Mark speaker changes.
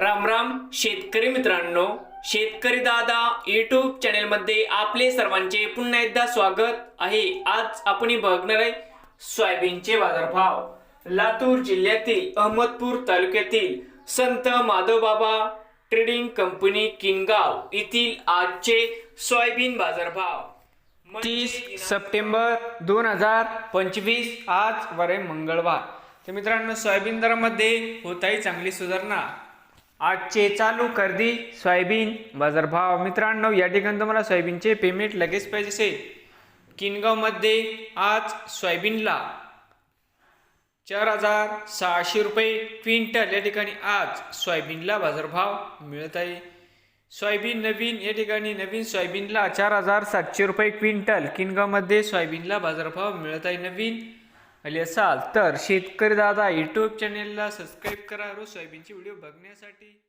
Speaker 1: राम राम शेतकरी मित्रांनो. शेतकरी दादा युट्यूब चॅनेलमध्ये आपले सर्वांचे पुन्हा एकदा स्वागत आहे. आज आपण बघणार आहे सोयाबीनचे बाजारभाव. लातूर जिल्ह्यातील अहमदपूर तालुक्यातील संत माधवबाबा ट्रेडिंग कंपनी किनगाव येथील आजचे सोयाबीन बाजारभाव. तीस सप्टेंबर दोन हजार पंचवीस आज वरे मंगळवार. तर मित्रांनो सोयाबीन दरामध्ये होत आहे चांगली सुधारणा. आजचे चालू खरेदी सोयाबीन बाजारभाव मित्रांनो या ठिकाणी तुम्हाला सोयाबीनचे पेमेंट लगेच पाहिजे असेल किनगावमध्ये आज सोयाबीनला चार हजार सहाशे रुपये क्विंटल या ठिकाणी आज सोयाबीनला बाजारभाव मिळत आहे. सोयाबीन नवीन या ठिकाणी नवीन सोयाबीनला चार हजार सातशे रुपये क्विंटल किनगावमध्ये सोयाबीनला बाजारभाव मिळत आहे नवीन. आले असाल तर शेतकरी दादा यूट्यूब चॅनेलला सबस्क्राईब करा. रोज सोयाबीनचे व्हिडिओ बघण्यासाठी.